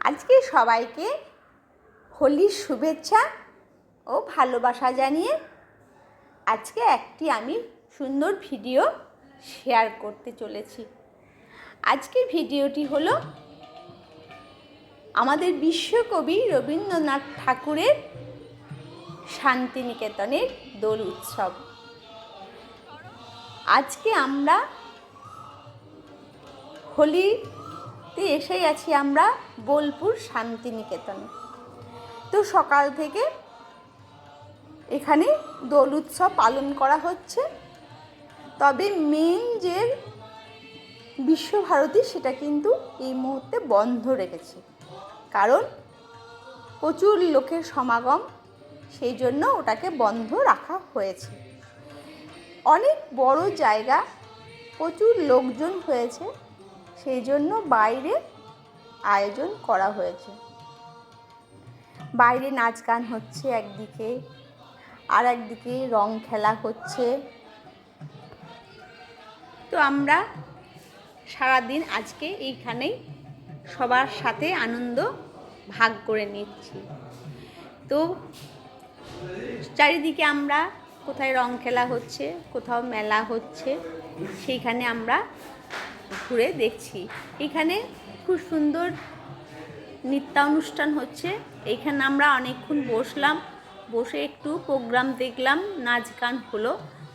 আজকে সবাইকে হোলির শুভেচ্ছা ও ভালোবাসা জানিয়ে আজকে একটি আমি সুন্দর ভিডিও শেয়ার করতে চলেছি। আজকের ভিডিওটি হলো আমাদের বিশ্বকবি রবীন্দ্রনাথ ঠাকুরের শান্তিনিকেতনের দোল উৎসব। আজকে আমরা হোলিতে এসে গেছি আমরা বোলপুর শান্তিনিকেতনে। তো সকাল থেকে এখানে দোল উৎসব পালন করা হচ্ছে। তবে মেন যে বিশ্বভারতী সেটা কিন্তু এই মুহূর্তে বন্ধ রেখেছে। কারণ প্রচুর লোকের সমাগম, সেই জন্য ওটাকে বন্ধ রাখা হয়েছে। অনেক বড় জায়গা, প্রচুর লোকজন হয়েছে। সেই জন্য বাইরে আয়োজন করা হয়েছে। বাইরে নাচ গান হচ্ছে একদিকে, আর একদিকে রং খেলা হচ্ছে। তো আমরা সারাদিন আজকে এইখানেই সবার সাথে আনন্দ ভাগ করে নিচ্ছি। তো চারিদিকে আমরা কোথায় রং খেলা হচ্ছে, কোথাও মেলা হচ্ছে, সেইখানে আমরা ঘুরে দেখছি। এখানে খুব সুন্দর নৃত্যানুষ্ঠান হচ্ছে। এইখানে আমরা অনেকক্ষণ বসলাম, বসে একটু প্রোগ্রাম দেখলাম, নাচ গান হলো।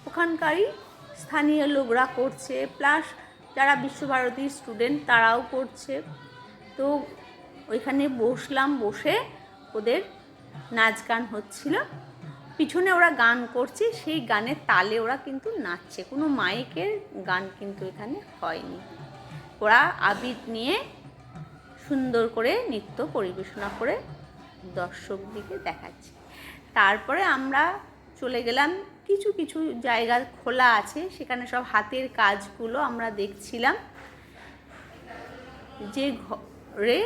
ওখানকারই স্থানীয় লোকরা করছে, প্লাস যারা বিশ্বভারতীর স্টুডেন্ট তারাও করছে। তো ওইখানে বসলাম, বসে ওদের নাচ গান হচ্ছিল। পিছনে ওরা গান করছে, সেই গানের তালে ওরা কিন্তু নাচছে। কোনো মাইকের গান কিন্তু এখানে হয়নি। ওরা আবির নিয়ে সুন্দর করে নৃত্য পরিবেশনা করে দর্শকদিকে দেখাচ্ছে। তারপরে আমরা চলে গেলাম, কিছু কিছু জায়গা খোলা আছে, সেখানে সব হাতের কাজগুলো আমরা দেখছিলাম। যে ঘরে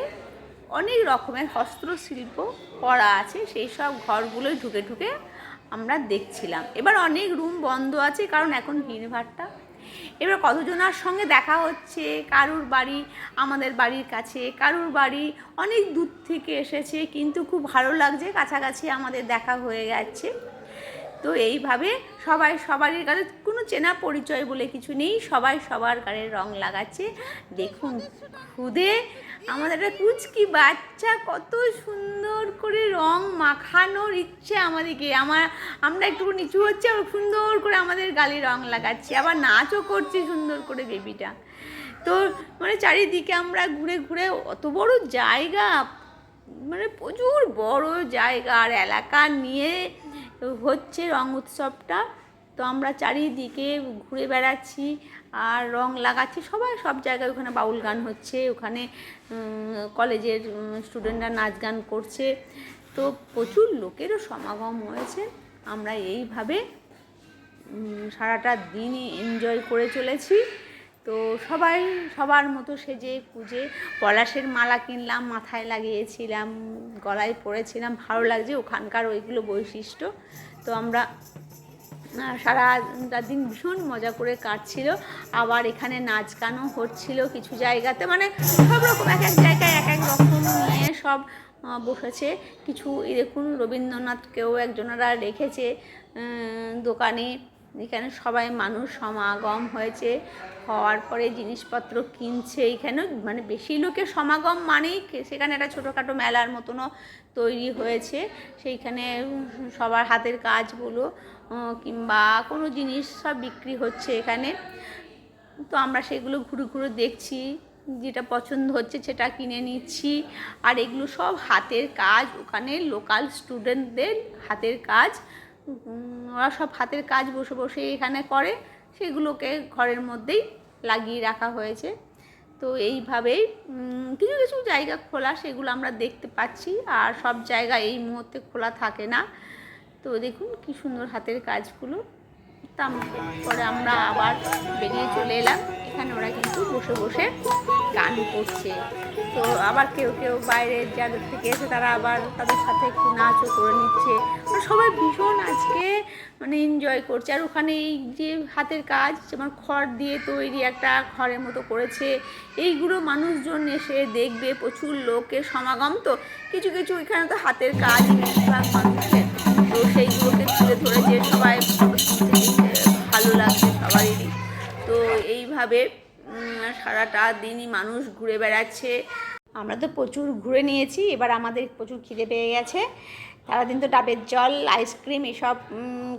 অনেক রকমের হস্তশিল্প করা আছে, সেই সব ঘরগুলোই ঢুকে ঢুকে আমরা দেখছিলাম। এবার অনেক রুম বন্ধ আছে, কারণ এখন ভিড়ভাড়টা এবার কতজনার সঙ্গে দেখা হচ্ছে? কারুর বাড়ি আমাদের বাড়ির কাছে, কারুর বাড়ি অনেক দূর থেকে এসেছে, কিন্তু খুব ভালো লাগছে, কাছাকাছি আমাদের দেখা হয়ে গেছে। তো এইভাবে সবাই সবারই কারে কোনো চেনা পরিচয় বলে কিছু নেই, সবাই সবার কারে রং লাগাচ্ছে। দেখুন, খুদে আমাদের একটা কুচকি বাচ্চা, কত সুন্দর করে রং মাখানোর ইচ্ছে আমাদেরকে। আমার, আমরা একটু নিচু হচ্ছে, আবার সুন্দর করে আমাদের গালে রং লাগাচ্ছি, আবার নাচও করছি সুন্দর করে বেবিটা। তো মানে চারিদিকে আমরা ঘুরে ঘুরে অত বড় জায়গা মানে প্রচুর বড় জায়গা, আর এলাকা নিয়ে হচ্ছে রং উৎসবটা। তো আমরা চারিদিকে ঘুরে বেড়াচ্ছি আর রং লাগাচ্ছি, সবাই সব জায়গায় ওখানে বাউল গান হচ্ছে, ওখানে কলেজের স্টুডেন্টরা নাচ গান করছে। তো প্রচুর লোকেরও সমাগম হয়েছে। আমরা এইভাবে সারাটা দিনই এনজয় করে চলেছি। তো সবাই সবার মতো সেজে পুজে পলাশের মালা কিনলাম, মাথায় লাগিয়েছিলাম, গলায় পরেছিলাম। ভালো লাগছে ওখানকার ওইগুলো বৈশিষ্ট্য। তো আমরা সারাটা দিন ভীষণ মজা করে কাটছিল। আবার এখানে নাচ গানও হচ্ছিল কিছু জায়গাতে। মানে সব রকম, এক এক জায়গায় এক এক রকম নিয়ে সব বসেছে। কিছু দেখুন, রবীন্দ্রনাথকেও একজনেরা রেখেছে দোকানে। এখানে সবাই মানুষ সমাগম হয়েছে। হওয়ার পরে জিনিসপত্র কিনছে এইখানে মানে বেশি লোকের সমাগম মানেই সেখানে একটা ছোটোখাটো মেলার মতনও তৈরি হয়েছে। সেইখানে সবার হাতের কাজগুলো কিংবা কোনো জিনিস সব বিক্রি হচ্ছে এখানে। তো আমরা সেগুলো ঘুরে ঘুরে দেখছি, যেটা পছন্দ হচ্ছে সেটা কিনে নিচ্ছি। আর এগুলো সব হাতের কাজ, ওখানে লোকাল স্টুডেন্টদের হাতের কাজ। ওরা সব হাতের কাজ বসে বসে এখানে করে, সেগুলোকে ঘরের মধ্যেই লাগিয়ে রাখা হয়েছে। তো এইভাবেই কিছু কিছু জায়গা খোলা, সেগুলো আমরা দেখতে পাচ্ছি। আর সব জায়গা এই মুহূর্তে খোলা থাকে না। তো দেখুন কি সুন্দর হাতের কাজগুলো। তারপরে আমরা আবার বেরিয়ে চলে এলাম। এখানে ওরা কিন্তু বসে বসে গান করছে। তো আবার কেউ কেউ বাইরের যাদের থেকে এসে তারা আবার তাদের সাথে একটু নাচও করে নিচ্ছে। মানে সবাই ভীষণ আজকে মানে এনজয় করছে। আর ওখানে এই যে হাতের কাজ, যেমন খড় দিয়ে তৈরি একটা ঘরের মতো করেছে, এইগুলো মানুষজন এসে দেখবে, প্রচুর লোকের সমাগম। তো কিছু কিছু এখানে তো হাতের কাজ, মানুষের তো সেইগুলোকে তুলে ধরেছে সবাই ভালো লাগছে সবারই। তো এইভাবে সারাটা দিনই মানুষ ঘুরে বেড়াচ্ছে। আমরা তো প্রচুর ঘুরে নিয়েছি, এবার আমাদের প্রচুর খিদে পেয়ে গেছে। সারাদিন তো ডাবের জল, আইসক্রিম এসব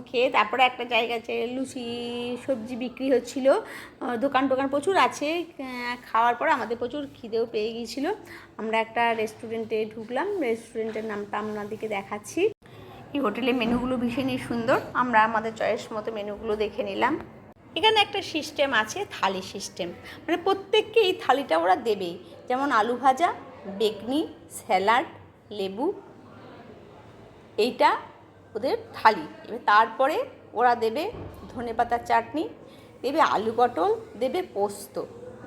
খেয়ে তারপরে একটা জায়গা আছে লুচি, সবজি বিক্রি হচ্ছিল। দোকান টোকান প্রচুর আছে খাওয়ার পর আমাদের প্রচুর খিদেও পেয়ে গিয়েছিল। আমরা একটা রেস্টুরেন্টে ঢুকলাম রেস্টুরেন্টের নামটা আপনাদেরকে দেখাচ্ছি। এই হোটেলের মেনুগুলো ভীষণই সুন্দর। আমরা আমাদের চয়েস মতো মেনুগুলো দেখে নিলাম। এখানে একটা সিস্টেম আছে, থালি সিস্টেম মানে প্রত্যেককে এই থালিটা ওরা দেবেই। যেমন আলু ভাজা, বেগনি, স্যালাড, লেবু, এইটা ওদের থালি। এবার তারপরে ওরা দেবে ধনেপাতার চাটনি, দেবে আলু পটল, দেবে পোস্ত,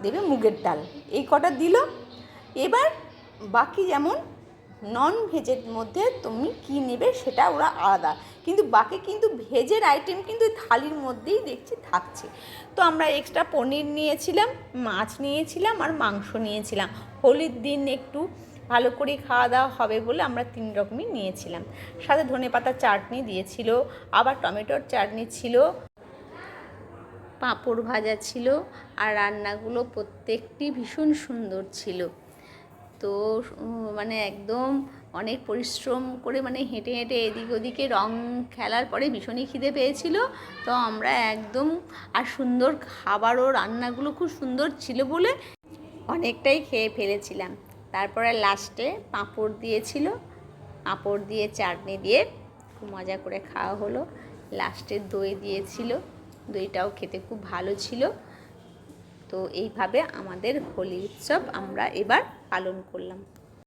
দেবে মুগের ডাল। এই কটা দিল। এবার বাকি যেমন নন ভেজের মধ্যে তুমি কি নেবে সেটা ওরা আলাদা। কিন্তু বাকি কিন্তু ভেজের আইটেম কিন্তু থালির মধ্যেই দেখছি থাকছে। তো আমরা এক্সট্রা পনির নিয়েছিলাম, মাছ নিয়েছিলাম আর মাংস নিয়েছিলাম। হোলির দিন একটু ভালো করে খাওয়া দাওয়া হবে বলে আমরা তিন রকমই নিয়েছিলাম। সাথে ধনে ধনেপাতার চাটনি দিয়েছিল, আবার টমেটোর চাটনি ছিল, পাঁপড় ভাজা ছিল, আর রান্নাগুলো প্রত্যেকটি ভীষণ সুন্দর ছিল। তো মানে একদম অনেক পরিশ্রম করে মানে হেঁটে হেঁটে এদিক ওদিকে রং খেলার পরে ভীষণই খিদে পেয়েছিল। তো আমরা একদম, আর সুন্দর খাবারও রান্নাগুলো খুব সুন্দর ছিল বলে অনেকটাই খেয়ে ফেলেছিলাম। তারপরে লাস্টে পাঁপড় দিয়েছিল। পাঁপড় দিয়ে চাটনি দিয়ে খুব মজা করে খাওয়া হলো। লাস্টে দই দিয়েছিল। দইটাও খেতে খুব ভালো ছিল। তো এইভাবে আমাদের হোলি উৎসব আমরা এবার পালন করলাম।